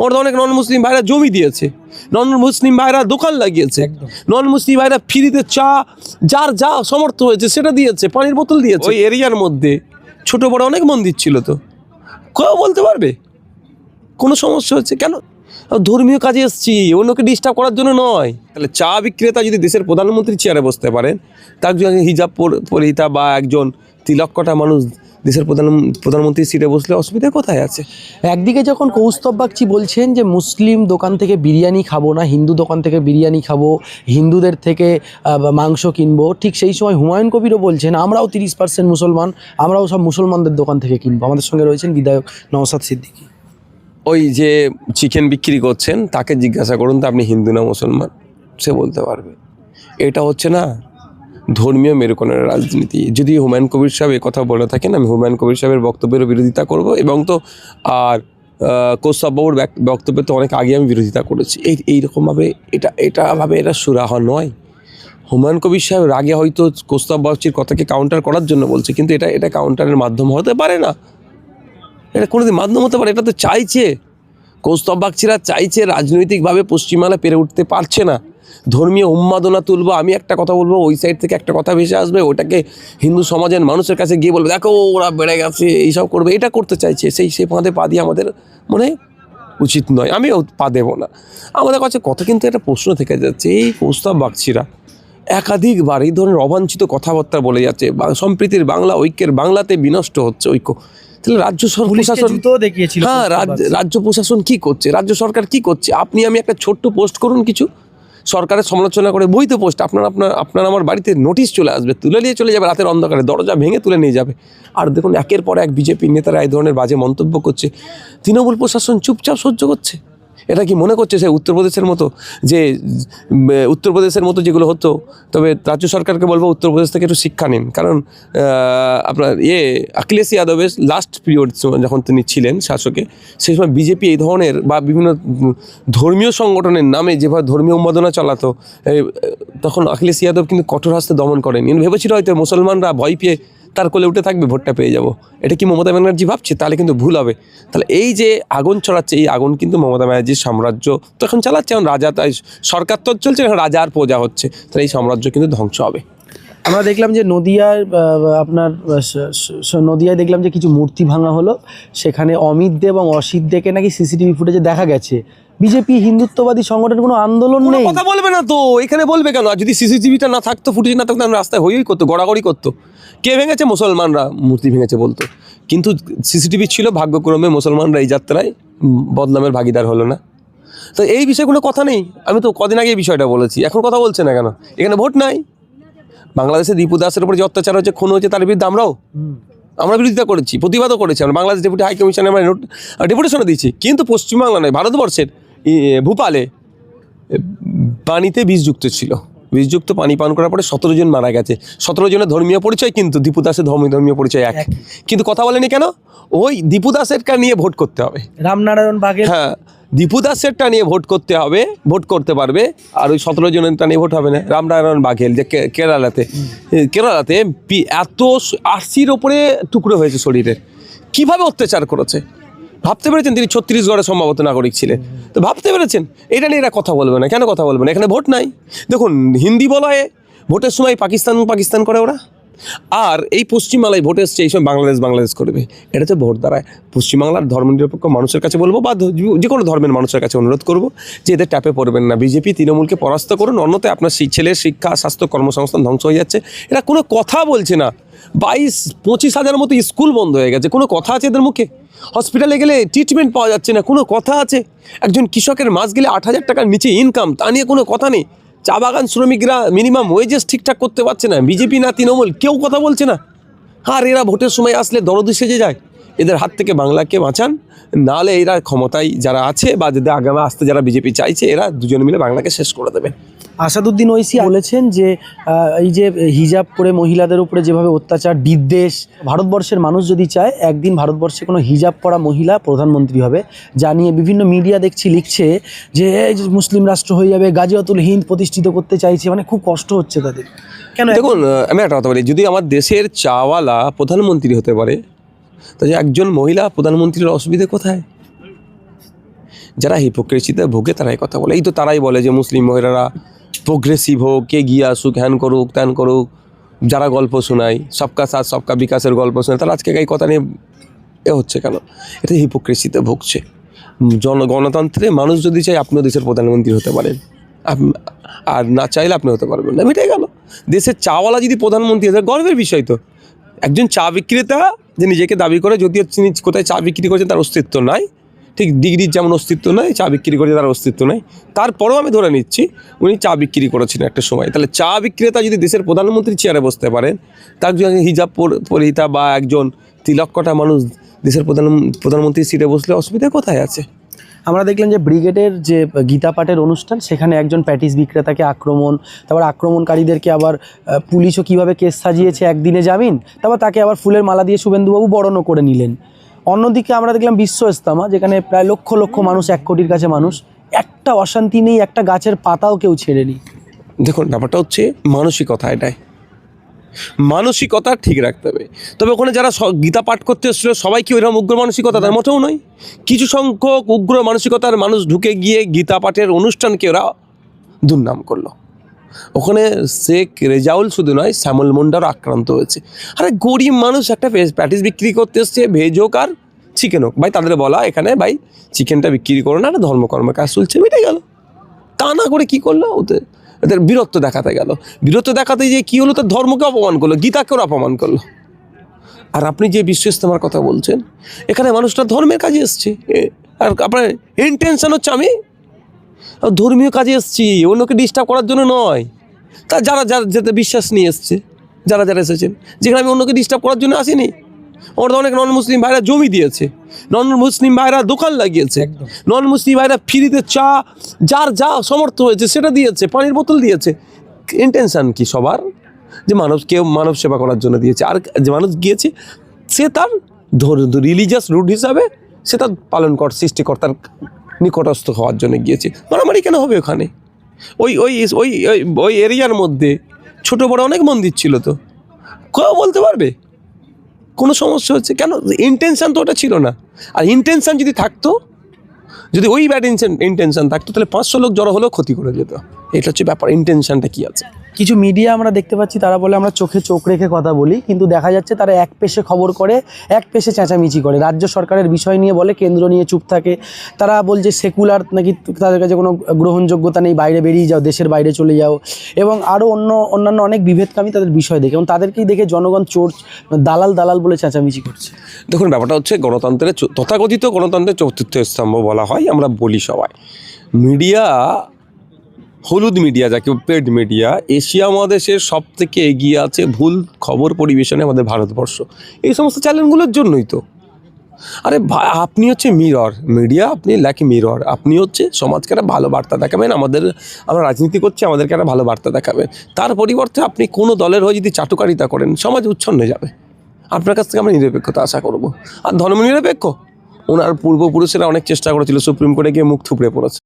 ওরা অনেক নন মুসলিম ভাইরা জমি দিয়েছে। নন মুসলিম ভাইরা দোকান লাগিয়েছে। নন মুসলিম ভাইরা ফ্রিতে চা যার যা সমর্থ হয়েছে সেটা দিয়েছে পানির বোতল দিয়েছে। ওই এরিয়ার মধ্যে। ছোট বড় অনেক মন্দির ছিল তো। কেউ বলতে পারবে? কোনো সমস্যা হচ্ছে? কেন? ধর্মীয় কাজে এসছি অন্যকে ডিস্টার্ব করার জন্য নয়। তাহলে চা বিক্রেতা যদি দেশের প্রধানমন্ত্রী চেয়ারে বসতে পারেন তার একজন হিজাব পর- পরিহিতা বা একজন তিলক্কটা মানুষ দেশের প্রধান প্রধানমন্ত্রীর সিটে বসলে অসুবিধা কোথায় আছে? একদিকে যখন কৌস্তব বাগচি বলছেন যে মুসলিম দোকান থেকে বিরিয়ানি খাব না হিন্দু দোকান থেকে বিরিয়ানি খাব হিন্দুদের থেকে মাংস কিনবো ঠিক সেই সময় হুমায়ুন কবিরও বলছেন আমরাও তিরিশ পার্সেন্ট মুসলমান আমরাও সব মুসলমানদের দোকান থেকে কিনবো। আমাদের সঙ্গে রয়েছেন বিধায়ক নওসাদ সিদ্দিকী। ওই যে চিকেন বিক্রি করছেন তাকে জিজ্ঞাসা করুন তো আপনি হিন্দু না মুসলমান? সে বলতে পারবে। এটা হচ্ছে না ধর্মীয় মেরুকরণের রাজনীতি। যদি হুমায়ুন কবির সাহেব কথা বলে থাকেন, আমি হুমায়ুন কবির সাহেবের বক্তব্যের বিরোধিতা করব এবং তো আর কৌস্তব বাবুর ব্যক- বক্তব্যে তো অনেক আগে আমি বিরোধিতা করেছি। এই, এইরকমভাবে এটা এটা ভাবে এটা সুরাহা নয়। হুমায়ুন কবির সাহেব রাগে হয়তো কৌস্তব বাবুচির কথাকে কাউন্টার করার জন্য বলছে, কিন্তু এটা এটা কাউন্টারের মাধ্যম হতে পারে না। এটা কোনোদিন মাধ্যম হতে পারে, এটা তো চাইছে। কৌস্তব বাগচিরা চাইছে রাজনৈতিকভাবে পশ্চিমবাংলা পেরে উঠতে পারছে না। ধর্মীয় উন্মাদনা তুলবো আমি একটা কথা বলব ওই সাইড থেকে একটা কথা ভেসে আসবে ওটাকে হিন্দু সমাজের মানুষের কাছে গিয়ে বলবে দেখো ওরা বেড়ে গেছে এইসব করবে। এটা করতে চাইছে সেই সেই ফাঁদে পা দিয়ে আমাদের মনে উচিত নয় আমি পা দেবো না। আমাদের কাছে কথা কিন্তু একটা প্রশ্ন থেকে যাচ্ছে এই কৌস্তব বাগচিরা একাধিকবার এই ধরনের অবাঞ্ছিত কথাবার্তা বলে যাচ্ছে সম্প্রীতির বাংলা ঐক্যের বাংলাতে বিনষ্ট হচ্ছে ঐক্য। তাহলে রাজ্য প্রশাসন দেখিয়েছিল হ্যাঁ রাজ্য রাজ্য প্রশাসন কি করছে? রাজ্য সরকার কি করছে? আপনি আমি একটা ছোট্ট পোস্ট করুন কিছু। সরকারের সমালোচনা করে বইতে পোস্ট আপনার আপনার আপনার আমার বাড়িতে নোটিশ চলে আসবে, তুলে নিয়ে চলে যাবে রাতের অন্ধকারে, দরজা ভেঙে তুলে নিয়ে যাবে। আর দেখুন, একের পর এক বিজেপি নেতারা এই ধরনের বাজে মন্তব্য করছে। তৃণমূল প্রশাসন চুপচাপ সহ্য করছে। এটা কি মনে করছে সে উত্তরপ্রদেশের মতো? যে উত্তরপ্রদেশের মতো যেগুলো হতো, তবে রাজ্য সরকারকে বলব উত্তরপ্রদেশ থেকে একটু শিক্ষা নিন। কারণ আপনার ইয়ে অখিলেশ যাদবের লাস্ট পিরিয়ড যখন তিনি ছিলেন শাসকে, সেই সময় বিজেপি এই ধরনের বা বিভিন্ন ধর্মীয় সংগঠনের নামে যেভাবে ধর্মীয় উন্মাদনা চালাতো তখন অখিলেশ যাদব কিন্তু কঠোর হাস্তে দমন করেন। ভেবেছিল হয়তো মুসলমানরা ভয় পেয়ে তার কোলে উঠে থাকবে, ভোটটা পেয়ে যাব। এটা কি মমতা ব্যানার্জি ভাবছে? তাহলে কিন্তু ভুল হবে। তাহলে এই যে আগুন ছড়াচ্ছে, এই আগুন কিন্তু মমতা ব্যানার্জির সাম্রাজ্য তো এখন চালাচ্ছে। এখন রাজা, তাই সরকার তো চলছে, এখন রাজা আর প্রজা হচ্ছে। তাহলে এই সাম্রাজ্য কিন্তু ধ্বংস হবে। আমরা দেখলাম যে নদিয়ার আপনার নদিয়ায় দেখলাম যে কিছু মূর্তি ভাঙা হলো। সেখানে অমিত দে এবং অসিত দেকে নাকি সিসিটিভি ফুটেজে দেখা গেছে। বিজেপি হিন্দুত্ববাদী সংগঠনের কোনো আন্দোলন নেই? কথা বলবে না তো এখানে বলবে কেন? আর যদি সিসিটিভিটা না থাকতো ফুটেজ না থাকতো আমরা রাস্তায় হইই করতো গড়াগড়ি করতো। কে ভেঙেছে? মুসলমানরা মূর্তি ভেঙেছে বলতো। কিন্তু সিসিটিভি ছিল ভাগ্যক্রমে মুসলমানরা এই যাত্রায় বদনামের ভাগিদার হলো না। তো এই বিষয়ে কোনো কথা নেই। আমি তো কদিন আগে এই বিষয়টা বলেছি। এখন কথা বলছে না কেন? এখানে ভোট নাই। বাংলাদেশে দীপু দাসের উপর যে অত্যাচার হচ্ছে খুন হচ্ছে তার বিরুদ্ধে আমরাও আমরা বিরোধিতা করেছি প্রতিবাদও করেছি। আমরা বাংলাদেশ ডেপুটি হাই কমিশনে আমরা ডেপুটেশনও দিয়েছি। কিন্তু পশ্চিমবাংলা নয় ভারতবর্ষের ভূপালে পানিতে বিষযুক্ত ছিল। বিষযুক্ত পানি পান করার পরে সতেরো জন মারা গেছে। সতেরো জনের ধর্মীয় পরিচয় কিন্তু দীপু দাসের ধর্মীয় ধর্মীয় পরিচয় এক। কিন্তু কথা বলেনি কেন? ওই দীপু দাসেরটা নিয়ে ভোট করতে হবে। রামনারায়ণ বাঘের হ্যাঁ। দীপু দাসেরটা নিয়ে ভোট করতে হবে, ভোট করতে পারবে। আর ওই সতেরো জনেরটা নিয়ে ভোট হবে না। রামনারায়ণ বাঘেল, যে কেরালাতে। কেরালাতে এত আশির ওপরে টুকরো হয়েছে শরীরের। কীভাবে অত্যাচার করেছে? ভাবতে পেরেছেন তিনি ছত্তিশগড়ের সম্ভবত নাগরিক ছিলেন? তো ভাবতে পেরেছেন? এটা নিয়ে এরা কথা বলবে না। কেন কথা বলবে না? এখানে ভোট নাই। দেখুন, হিন্দি বলয়ে ভোটের সময় পাকিস্তান পাকিস্তান করে ওরা। আর এই পশ্চিমবাংলায় ভোট এসছে, এই সময় বাংলাদেশ বাংলাদেশ করবে। এটা তো ভোট দাঁড়ায় পশ্চিমবাংলার ধর্মনিরপেক্ষ মানুষের কাছে বলব বা যে কোনো ধর্মের মানুষের কাছে অনুরোধ করব যে এদের ট্যাপে পড়বেন না। বিজেপি তৃণমূলকে পরাস্ত করুন অন্যথায় আপনার শি- ছেলের শিক্ষা, স্বাস্থ্য, কর্মসংস্থান ধ্বংস হয়ে যাচ্ছে। এরা কোনো কথা বলছে না। বাইশ, পঁচিশ হাজার মতো স্কুল বন্ধ হয়ে গেছে। কোনো কথা আছে এদের মুখে? হসপিটালে গেলে ট্রিটমেন্ট পাওয়া যাচ্ছে না। কোনো কথা আছে? একজন কৃষকের মাস গেলে আট হাজার টাকার নিচে ইনকাম তা নিয়ে কোনো কথা নেই। চা বাগান শ্রমিকরা মিনিমাম ওয়েজেস ঠিকঠাক করতে পারছে না। বিজেপি না তৃণমূল, কেউ কথা বলছে না। আর এরা ভোটের সময় আসলে দরদি সেজে যায়। এদের হাত থেকে বাংলাকে বাঁচান। নাহলে এরা ক্ষমতায় যারা আছে বা যদি আগামী আসতে যারা বিজেপি চাইছে এরা দুজন মিলে বাংলাকে শেষ করে দেবে। আসাদুদ্দিন ঐসি বলেছেন যে এই যে হিজাব করে মহিলাদের উপরে যেভাবে অত্যাচার বিদ্বেষ ভারতবর্ষের মানুষ যদি চায় একদিন ভারতবর্ষে কোনো হিজাব পরা মহিলা প্রধানমন্ত্রী হবে। যা নিয়ে বিভিন্ন মিডিয়া দেখছি লিখছে যে এই যে মুসলিম রাষ্ট্র হয়ে যাবে গাজিয়াতুল হিন্দ প্রতিষ্ঠিত করতে চাইছে মানে খুব কষ্ট হচ্ছে তাদের। কেন দেখুন আমি একটা কথা বলি যদি আমার দেশের চাওয়ালা প্রধানমন্ত্রী হতে পারে তাহলে একজন মহিলা প্রধানমন্ত্রীর অসুবিধে কোথায়? যারা হিপোক্রেসিতে ভোগে তারাই কথা বলে। এই তো তারাই বলে যে মুসলিম মহিলারা প্রোগ্রেসিভ হোক কে গিয়ে আসুক, হ্যান করুক, ত্যান করুক, যারা গল্প শোনায়, সবকা সাথ, সবকা বিকাশের গল্প শোনায়, তারা আজকে এই কথা নিয়ে এ হচ্ছে কেন? এটা হিপোক্রেসিতে ভুগছে। জন, গণতন্ত্রে মানুষ যদি চায় আপনিও দেশের প্রধানমন্ত্রী হতে পারেন। আর না চাইলে আপনি হতে পারবেন না। মিটাই গেল। দেশের চাওয়ালা যদি প্রধানমন্ত্রী হয় গর্বের বিষয় তো। একজন চা বিক্রেতা যে নিজেকে দাবি করে যদিও তিনি কোথায় চা বিক্রি করছেন তার অস্তিত্ব নাই। ঠিক ডিগ্রির যেমন অস্তিত্ব নাই, চা বিক্রি করে তার অস্তিত্ব নাই। তারপরেও আমি ধরে নিচ্ছি উনি চা বিক্রি করেছেন একটা সময়। তাহলে চা বিক্রেতা যদি দেশের প্রধানমন্ত্রী চেয়ারে বসতে পারেন, তার জন্য হিজাব পর- পরিহিতা বা একজন তিলক কটা মানুষ দেশের প্রধান, প্রধানমন্ত্রীর সিটে বসলে অসুবিধা কোথায় আছে? আমরা দেখলাম যে ব্রিগেডের যে গীতা পাঠের অনুষ্ঠান, সেখানে একজন প্যাটিস বিক্রেতাকে আক্রমণ, তারপর আক্রমণকারীদেরকে আবার পুলিশও কীভাবে কেস সাজিয়েছে, একদিনে জামিন, তারপর তাকে আবার ফুলের মালা দিয়ে শুভেন্দুবাবু বরণও করে নিলেন। অন্যদিকে আমরা দেখলাম বিশ্ব ইস্তামা যেখানে প্রায় লক্ষ লক্ষ মানুষ, এক কোটির কাছে মানুষ, একটা অশান্তি নেই, একটা গাছের পাতাও কেউ ছেড়েনি। দেখুন, ব্যাপারটা হচ্ছে মানসিকতা এটাই। মানসিকতা ঠিক রাখতে হবে। তবে ওখানে যারা গীতা পাঠ করতে এসেছিল, সবাই কি ওইরকম উগ্র মানসিকতা? তার মোটেও নয়। কিছু সংখ্যক উগ্র মানসিকতার মানুষ ঢুকে গিয়ে গীতা পাঠের অনুষ্ঠানকে ওরা দুর্নাম করল। ওখানে শেখ রেজাউল শুধু নয়, শ্যামল মুন্ডারও আক্রান্ত হয়েছে। আরে গরিব মানুষ একটা প্যাটিস বিক্রি করতে এসছে, ভেজ হোক আর চিকেন হোক। ভাই, তাদের বলা এখানে, ভাই চিকেনটা বিক্রি করো না একটা ধর্মকর্মের কাজ চলছে, মিটে গেল। তা না করে কি করল ওদের? ওদের বীরত্ব দেখাতে গেল। বীরত্ব দেখাতে যে কি হলো? তার ধর্মকে অপমান করল, গীতাকেও অপমান করল। আর আপনি যে বিশ্ব ইস্তেমার কথা বলছেন, এখানে মানুষটা ধর্মের কাজে এসছে। আর আপনার ইন্টেনশন হচ্ছে আমি ধর্মীয় কাজে এসছি, অন্যকে ডিস্টার্ব করার জন্য নয়। তা যারা যারা যাতে বিশ্বাস নিয়ে এসছে, যারা যারা এসেছেন, যেখানে আমি অন্যকে ডিস্টার্ব করার জন্য আসিনি ওরা অনেক নন মুসলিম ভাইরা জমি দিয়েছে। নন মুসলিম ভাইরা দোকান লাগিয়েছে। নন মুসলিম ভাইরা ফ্রিতে চা যার যা সমর্থ হয়েছে সেটা দিয়েছে পানির বোতল দিয়েছে। ইন্টেনশন কি সবার? যে মানুষ কেউ মানব সেবা করার জন্য দিয়েছে। আর যে মানুষ গিয়েছে সে তার রিলিজিয়াস রুট হিসাবে সে তার পালন কর সৃষ্টিকর্তার নিকটস্থ হওয়ার জন্য গিয়েছে। মারামারি কেন হবে ওখানে? ওই ওই ওই ওই- ওই এরিয়ার মধ্যে ছোট বড় অনেক মন্দির ছিল তো। কেউ বলতে পারবে? কোনো সমস্যা হচ্ছে? কেন? ইন্টেনশান তো ওটা ছিল না। আর ইন্টেনশান যদি থাকতো, যদি ওই ব্যাড ইনটেনশান থাকতো, তাহলে পাঁচশো লোক জড়ো হলেও ক্ষতি করে যেত। এটা হচ্ছে ব্যাপার। ইন্টেনশানটা কী আছে? কিছু মিডিয়া আমরা দেখতে পাচ্ছি, তারা বলে আমরা চোখে চোখ রেখে কথা বলি, কিন্তু দেখা যাচ্ছে তারা এক পেশে খবর করে, এক পেশে চেঁচামেচি করে। রাজ্য সরকারের বিষয় নিয়ে বলে, কেন্দ্র নিয়ে চুপ থাকে। তারা বলছে সেকুলার নাকি তাদের কাছে কোনো গ্রহণযোগ্যতা নেই, বাইরে বেরিয়ে যাও, দেশের বাইরে চলে যাও। এবং আরও অন্য, অন্যান্য অনেক বিভেদকামী তাদের বিষয় দেখে, এবং তাদেরকেই দেখে জনগণ চোর, দালাল দালাল বলে চেঁচামেচি করছে। দেখুন, ব্যাপারটা হচ্ছে গণতন্ত্রের তথাকথিত গণতন্ত্রের চতুর্থ স্তম্ভ বলা হয়, আমরা বলি সবাই। মিডিয়া হলুদ মিডিয়া, যাকে পেড মিডিয়া, এশিয়া মহাদেশের সব থেকে এগিয়ে আছে ভুল খবর পরিবেশনে আমাদের ভারতবর্ষ। এই সমস্ত চ্যানেলগুলোর জন্যই তো। আরে আপনি হচ্ছে মিরর। মিডিয়া, আপনি লাকি মিরর। আপনি হচ্ছে সমাজকে একটা ভালো বার্তা দেখাবেন, আমাদের, আমরা রাজনীতি করছি, আমাদেরকে একটা ভালো বার্তা দেখাবেন। তার পরিবর্তে আপনি কোনো দলের হয়ে যদি চাটুকারিতা করেন, সমাজ উচ্ছন্ন যাবে। আপনার কাছ থেকে আমরা নিরপেক্ষতা আশা করব। আর ধর্ম নিরপেক্ষ ওনার পূর্বপুরুষেরা অনেক চেষ্টা করেছিল, সুপ্রিম কোর্টে গিয়ে মুখ থুপড়ে পড়েছে।